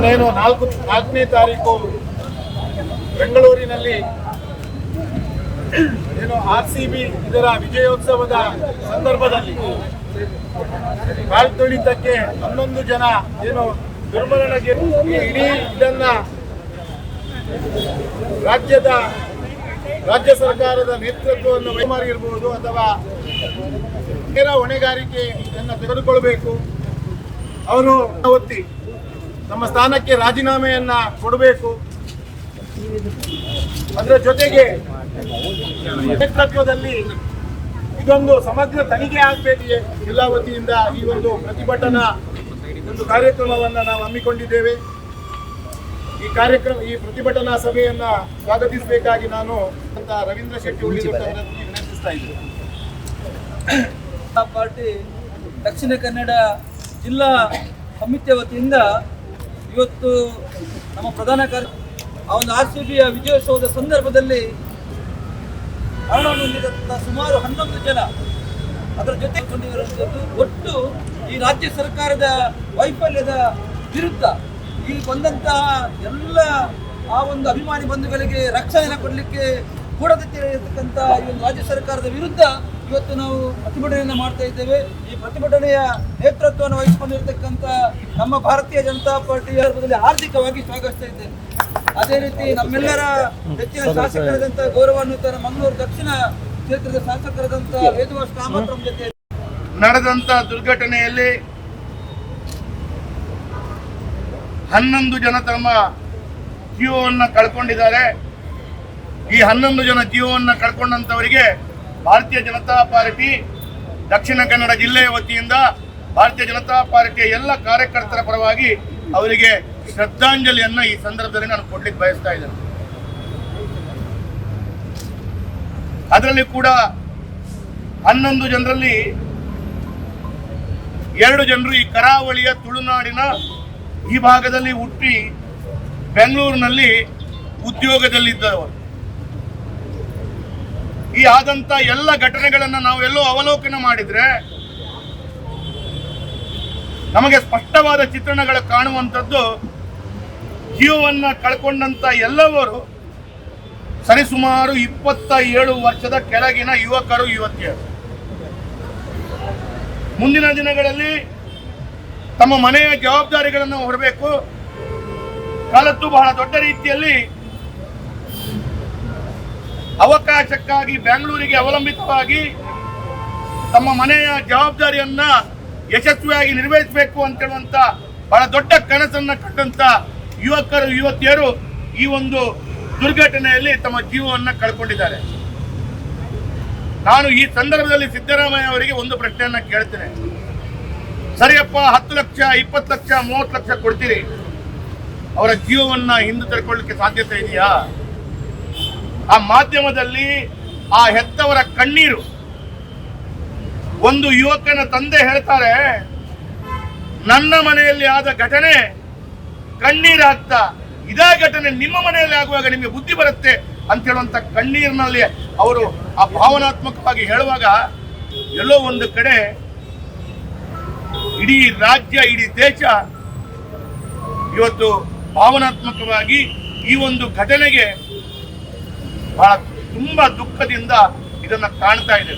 ಮೊನ್ನೇನು ನಾಲ್ಕು, ನಾಲ್ಕನೇ ತಾರೀಕು ಬೆಂಗಳೂರಿನಲ್ಲಿ ಏನು ಆರ್ ಸಿ ಬಿ ಇದರ ವಿಜಯೋತ್ಸವದ ಸಂದರ್ಭದಲ್ಲಿ ಕಾಲ್ತುಳಿತಕ್ಕೆ ಹನ್ನೊಂದು ಜನ ಏನು ದುರ್ಮರಣಕ್ಕೆ ಇಡೀ ಇದನ್ನ ರಾಜ್ಯದ, ರಾಜ್ಯ ಸರ್ಕಾರದ ನೇತೃತ್ವವನ್ನು ವೈಮಾರಿ ಇರಬಹುದು ಅಥವಾ ನೇರ ಹೊಣೆಗಾರಿಕೆಯನ್ನು ತೆಗೆದುಕೊಳ್ಬೇಕು. ಅವರು ಒತ್ತಿ ನಮ್ಮ ಸ್ಥಾನಕ್ಕೆ ರಾಜೀನಾಮೆಯನ್ನ ಕೊಡಬೇಕು. ಅದರ ಜೊತೆಗೆ ನೇತೃತ್ವದಲ್ಲಿ ಇದೊಂದು ಸಮಗ್ರ ತನಿಖೆ ಆಗಬೇಕಿದೆ. ಜಿಲ್ಲಾ ವತಿಯಿಂದ ಈ ಒಂದು ಪ್ರತಿಭಟನಾ ಒಂದು ಕಾರ್ಯಕ್ರಮವನ್ನ ನಾವು ಹಮ್ಮಿಕೊಂಡಿದ್ದೇವೆ. ಈ ಕಾರ್ಯಕ್ರಮ, ಈ ಪ್ರತಿಭಟನಾ ಸಭೆಯನ್ನ ಸ್ವಾಗತಿಸಬೇಕಾಗಿ ನಾನು ಅಂತ ರವೀಂದ್ರ ಶೆಟ್ಟಿ ಉಳಿದವರನ್ನು ವಿನಂತಿಸ್ತಾ ಇದ್ದೇನೆ. ಆ ಪಾರ್ಟಿ ದಕ್ಷಿಣ ಕನ್ನಡ ಜಿಲ್ಲಾ ಸಮಿತಿಯ ವತಿಯಿಂದ ಇವತ್ತು ನಮ್ಮ ಪ್ರಧಾನ ಕಾರ್ಯ ಆ ಒಂದು ಆರ್ ಸಿ ಬಿಯ ವಿಜಯೋತ್ಸವದ ಸಂದರ್ಭದಲ್ಲಿ ಮರಣವನ್ನು ಹೊಂದಿದಂಥ ಸುಮಾರು ಹನ್ನೊಂದು ಜನ ಅದರ ಜೊತೆ ಕೊಂಡಿರುವಂಥದ್ದು ಒಟ್ಟು ಈ ರಾಜ್ಯ ಸರ್ಕಾರದ ವೈಫಲ್ಯದ ವಿರುದ್ಧ ಈ ಬಂದಂತಹ ಎಲ್ಲ ಆ ಒಂದು ಅಭಿಮಾನಿ ಬಂಧುಗಳಿಗೆ ರಕ್ಷಣೆ ಕೊಡಲಿಕ್ಕೆ ಕೂಡದಕ್ಕೆ ಇರತಕ್ಕಂಥ ಈ ಒಂದು ರಾಜ್ಯ ಸರ್ಕಾರದ ವಿರುದ್ಧ ಇವತ್ತು ನಾವು ಪ್ರತಿಭಟನೆಯನ್ನು ಮಾಡ್ತಾ ಇದ್ದೇವೆ. ಈ ಪ್ರತಿಭಟನೆಯ ನೇತೃತ್ವವನ್ನು ವಹಿಸಿಕೊಂಡಿರ್ತಕ್ಕಂಥ ನಮ್ಮ ಭಾರತೀಯ ಜನತಾ ಪಾರ್ಟಿಯ ಸಂದರ್ಭದಲ್ಲಿ ಆರ್ಥಿಕವಾಗಿ ಸ್ವಾಗತಿಸ್ತಾ ಇದ್ದೇನೆ. ಅದೇ ರೀತಿ ನಮ್ಮೆಲ್ಲರ ಹೆಚ್ಚಿನ ಶಾಸಕರಾದಂಥ ಗೌರವಾನ್ವಿತ ಮಂಗಳೂರು ದಕ್ಷಿಣ ಕ್ಷೇತ್ರದ ಶಾಸಕರಾದಂತಹ ವೇದವಾಸ್ ಕಾಮತ್ ಜೊತೆ ನಡೆದಂತ ದುರ್ಘಟನೆಯಲ್ಲಿ ಹನ್ನೊಂದು ಜನ ತಮ್ಮ ಜೀವವನ್ನು ಕಳ್ಕೊಂಡಿದ್ದಾರೆ. ಈ ಹನ್ನೊಂದು ಜನ ಜೀವವನ್ನು ಕಳ್ಕೊಂಡಂತವರಿಗೆ ಭಾರತೀಯ ಜನತಾ ಪಾರ್ಟಿ ದಕ್ಷಿಣ ಕನ್ನಡ ಜಿಲ್ಲೆಯ ವತಿಯಿಂದ ಭಾರತೀಯ ಜನತಾ ಪಾರ್ಟಿಯ ಎಲ್ಲ ಕಾರ್ಯಕರ್ತರ ಪರವಾಗಿ ಅವರಿಗೆ ಶ್ರದ್ಧಾಂಜಲಿಯನ್ನು ಈ ಸಂದರ್ಭದಲ್ಲಿ ನಾನು ಕೊಡ್ಲಿಕ್ಕೆ ಬಯಸ್ತಾ ಇದ್ದೇನೆ. ಅದರಲ್ಲಿ ಕೂಡ ಹನ್ನೊಂದು ಜನರಲ್ಲಿ ಎರಡು ಜನರು ಈ ಕರಾವಳಿಯ ತುಳುನಾಡಿನ ಈ ಭಾಗದಲ್ಲಿ ಹುಟ್ಟಿ ಬೆಂಗಳೂರಿನಲ್ಲಿ ಉದ್ಯೋಗದಲ್ಲಿದ್ದವರು. ಈ ಆದಂತ ಎಲ್ಲ ಘಟನೆಗಳನ್ನ ನಾವು ಎಲ್ಲೋ ಅವಲೋಕನ ಮಾಡಿದ್ರೆ ನಮಗೆ ಸ್ಪಷ್ಟವಾದ ಚಿತ್ರಣಗಳು ಕಾಣುವಂಥದ್ದು ಜೀವವನ್ನ ಕಳ್ಕೊಂಡಂತ ಎಲ್ಲವರು ಸರಿಸುಮಾರು ಇಪ್ಪತ್ತ ಏಳು ವರ್ಷದ ಕೆಳಗಿನ ಯುವಕರು, ಯುವತಿಯರು. ಮುಂದಿನ ದಿನಗಳಲ್ಲಿ ತಮ್ಮ ಮನೆಯ ಜವಾಬ್ದಾರಿಗಳನ್ನು ಹೊರಬೇಕು. ಕಾಲತ್ತು ಬಹಳ ದೊಡ್ಡ ರೀತಿಯಲ್ಲಿ ಅವಕಾಶಕ್ಕಾಗಿ ಬೆಂಗಳೂರಿಗೆ ಅವಲಂಬಿತವಾಗಿ ತಮ್ಮ ಮನೆಯ ಜವಾಬ್ದಾರಿಯನ್ನ ಯಶಸ್ವಿಯಾಗಿ ನಿರ್ವಹಿಸಬೇಕು ಅಂತ ಹೇಳುವಂತ ಬಹಳ ದೊಡ್ಡ ಕನಸನ್ನ ಕಟ್ಟಂತ ಯುವಕರು, ಯುವತಿಯರು ಈ ಒಂದು ದುರ್ಘಟನೆಯಲ್ಲಿ ತಮ್ಮ ಜೀವವನ್ನ ಕಳ್ಕೊಂಡಿದ್ದಾರೆ. ನಾನು ಈ ಸಂದರ್ಭದಲ್ಲಿ ಸಿದ್ದರಾಮಯ್ಯ ಅವರಿಗೆ ಒಂದು ಪ್ರಶ್ನೆಯನ್ನ ಕೇಳ್ತೇನೆ. ಸರಿಯಪ್ಪ, ಹತ್ತು ಲಕ್ಷ, ಇಪ್ಪತ್ತು ಲಕ್ಷ, ಮೂವತ್ತು ಲಕ್ಷ ಕೊಡ್ತೀರಿ? ಅವರ ಜೀವವನ್ನ ಹಿಂದೆ ತರ್ಕೊಳ್ಳಿಕ್ಕೆ ಸಾಧ್ಯತೆ ಇದೆಯಾ? ಆ ಮಾಧ್ಯಮದಲ್ಲಿ ಆ ಹೆತ್ತವರ ಕಣ್ಣೀರು. ಒಂದು ಯುವಕನ ತಂದೆ ಹೇಳ್ತಾರೆ, ನನ್ನ ಮನೆಯಲ್ಲಿ ಆದ ಘಟನೆ ಕಣ್ಣೀರು ಹಾಕ್ತಾ, ಇದೇ ಘಟನೆ ನಿಮ್ಮ ಮನೆಯಲ್ಲಿ ಆಗುವಾಗ ನಿಮಗೆ ಬುದ್ಧಿ ಬರುತ್ತೆ ಅಂತ ಹೇಳುವಂತ ಕಣ್ಣೀರಿನಲ್ಲಿ ಅವರು ಆ ಭಾವನಾತ್ಮಕವಾಗಿ ಹೇಳುವಾಗ ಎಲ್ಲೋ ಒಂದು ಕಡೆ ಇಡೀ ರಾಜ್ಯ, ಇಡೀ ದೇಶ ಇವತ್ತು ಭಾವನಾತ್ಮಕವಾಗಿ ಈ ಒಂದು ಘಟನೆಗೆ ಬಹಳ ತುಂಬಾ ದುಃಖದಿಂದ ಇದನ್ನ ಕಾಣ್ತಾ ಇದೆ.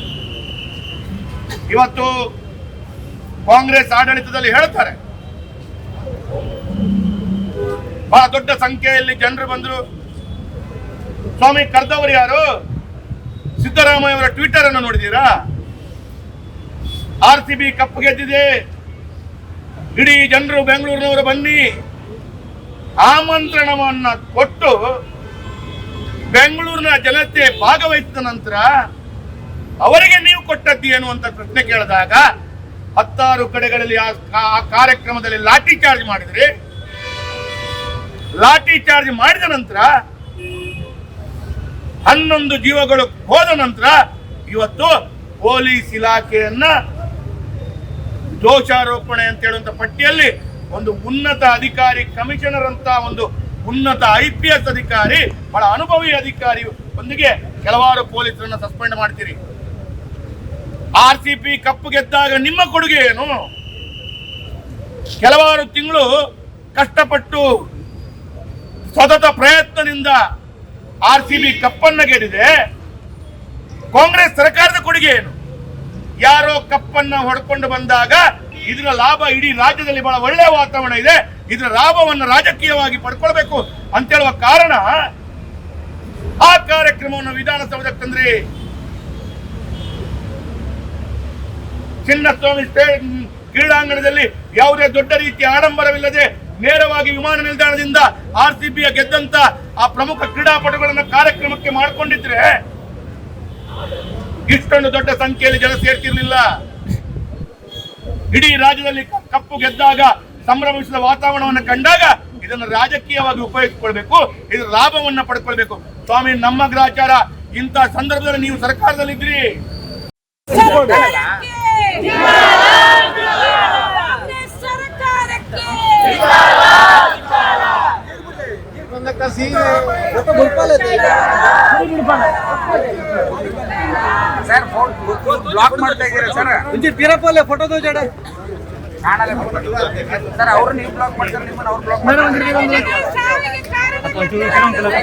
ಇವತ್ತು ಕಾಂಗ್ರೆಸ್ ಆಡಳಿತದಲ್ಲಿ ಹೇಳ್ತಾರೆ, ಬಹಳ ದೊಡ್ಡ ಸಂಖ್ಯೆಯಲ್ಲಿ ಜನರು ಬಂದರು. ಸ್ವಾಮಿ ಕರ್ದವರು ಯಾರು? ಸಿದ್ದರಾಮಯ್ಯ ಅವರ ಟ್ವಿಟರ್ ಅನ್ನು ನೋಡಿದೀರಾ ಆರ್ ಸಿ ಬಿ ಕಪ್ ಗೆದ್ದಿದೆ. ಇಡೀ ಜನರು ಬೆಂಗಳೂರಿನವರು ಬನ್ನಿ. ಆಮಂತ್ರಣವನ್ನ ಕೊಟ್ಟು ಬೆಂಗಳೂರಿನ ಜನತೆ ಭಾಗವಹಿಸಿದ ನಂತರ ಅವರಿಗೆ ನೀವು ಕೊಟ್ಟದ್ದು ಏನು ಅಂತ ಪ್ರಶ್ನೆ ಕೇಳಿದಾಗ ಹತ್ತಾರು ಕಡೆಗಳಲ್ಲಿ ಆ ಕಾರ್ಯಕ್ರಮದಲ್ಲಿ ಲಾಠಿ ಚಾರ್ಜ್ ಮಾಡಿದ್ರಿ. ಲಾಠಿ ಚಾರ್ಜ್ ಮಾಡಿದ ನಂತರ ಹನ್ನೊಂದು ಜೀವಗಳು ಹೋದ ನಂತರ ಇವತ್ತು ಪೊಲೀಸ್ ಇಲಾಖೆಯನ್ನ ದೋಷಾರೋಪಣೆ ಅಂತ ಹೇಳುವಂತ ಪಟ್ಟಿಯಲ್ಲಿ ಒಂದು ಉನ್ನತ ಅಧಿಕಾರಿ ಕಮಿಷನರ್ ಅಂತ ಒಂದು ಉನ್ನತ ಐ ಪಿ ಎಸ್ ಅಧಿಕಾರಿ, ಬಹಳ ಅನುಭವಿ ಅಧಿಕಾರಿ ಒಂದಿಗೆ ಕೆಲವಾರು ಪೊಲೀಸರನ್ನ ಸಸ್ಪೆಂಡ್ ಮಾಡ್ತೀರಿ. ಆರ್ ಸಿ ಪಿ ಕಪ್ ಗೆದ್ದಾಗ ನಿಮ್ಮ ಕೊಡುಗೆ ಏನು? ಕೆಲವಾರು ತಿಂಗಳು ಕಷ್ಟಪಟ್ಟು ಸತತ ಪ್ರಯತ್ನದಿಂದ ಆರ್ ಸಿ ಬಿ ಕಪ್ಪನ್ನು ಗೆದ್ದಿದೆ. ಕಾಂಗ್ರೆಸ್ ಸರ್ಕಾರದ ಕೊಡುಗೆ ಏನು? ಯಾರೋ ಕಪ್ಪನ್ನು ಹೊಡ್ಕೊಂಡು ಬಂದಾಗ ಇದರ ಲಾಭ ಇಡೀ ರಾಜ್ಯದಲ್ಲಿ ಬಹಳ ಒಳ್ಳೆಯ ವಾತಾವರಣ ಇದೆ. ಇದರ ಲಾಭವನ್ನು ರಾಜಕೀಯವಾಗಿ ಪಡ್ಕೊಳ್ಬೇಕು ಅಂತ ಹೇಳುವ ಕಾರಣ ಆ ಕಾರ್ಯಕ್ರಮವನ್ನು ವಿಧಾನಸೌಧಕ್ಕೆ ತಂದ್ರಿ ಚಿನ್ನಸ್ವಾಮಿ ಕ್ರೀಡಾಂಗಣದಲ್ಲಿ ಯಾವುದೇ ದೊಡ್ಡ ರೀತಿಯ ಆಡಂಬರವಿಲ್ಲದೆ ನೇರವಾಗಿ ವಿಮಾನ ನಿಲ್ದಾಣದಿಂದ ಆರ್ ಸಿ ಬಿಯ ಗೆದ್ದಂತ ಆ ಪ್ರಮುಖ ಕ್ರೀಡಾಪಟುಗಳನ್ನು ಕಾರ್ಯಕ್ರಮಕ್ಕೆ ಮಾಡಿಕೊಂಡಿದ್ರೆ ಇಷ್ಟೊಂದು ದೊಡ್ಡ ಸಂಖ್ಯೆಯಲ್ಲಿ ಜನ ಸೇರ್ತಿರ್ಲಿಲ್ಲ. ಇಡೀ ರಾಜ್ಯದಲ್ಲಿ ಕಪ್ಪು ಗೆದ್ದಾಗ ಸಂಭ್ರಮಿಸಿದ ವಾತಾವರಣವನ್ನು ಕಂಡಾಗ ಇದನ್ನು ರಾಜಕೀಯವಾಗಿ ಉಪಯೋಗಿಸಿಕೊಳ್ಬೇಕು ಇದರ ಲಾಭವನ್ನ ಪಡ್ಕೊಳ್ಬೇಕು. ಸ್ವಾಮಿ ನಮ್ಮ ಗ್ರಾಚಾರ ಇಂಥ ಸಂದರ್ಭದಲ್ಲಿ ನೀವು ಸರ್ಕಾರದಲ್ಲಿದ್ರಿ ಸರ್ ಫೋನ್ ಬ್ಲಾಕ್ ಮಾಡ್ತಾ ಇದ್ದೀರಾ ಸರ್? ಪೀರಪ್ಪಲ್ಲೇ ಫೋಟೋ ಫೋಟೋದು ಕಾಣಲ್ಲ ಸರ್ ಅವ್ರು ನೀವು ಬ್ಲಾಕ್ ಮಾಡ್ತಾರೆ ನಿಮ್ಮನ್ನ ಅವ್ರು ಬ್ಲಾಕ್ ಮಾಡ್ತಾರೆ. ಸಾವಿಗೆ ಕಾರಣಕರ್ತರಾದ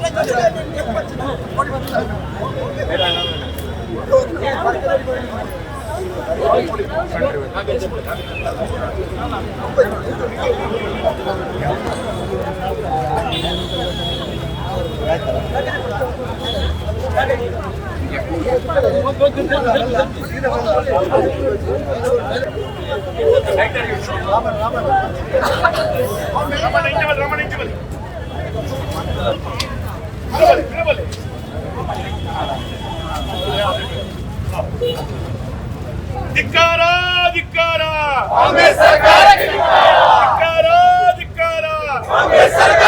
ராமன் ராமன் ராமன் ராமன் ராமன் ಧಿಕ್ಕಾರ ಧಿಕ್ಕಾರ ಕಾಂಗ್ರೆಸ್ ಸರ್ಕಾರಕ್ಕೆ ಧಿಕ್ಕಾರ ಧಿಕ್ಕಾರ ಧಿಕ್ಕಾರ ಕಾಂಗ್ರೆಸ್ ಸರ್ಕಾರ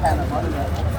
แทนเราเพราะ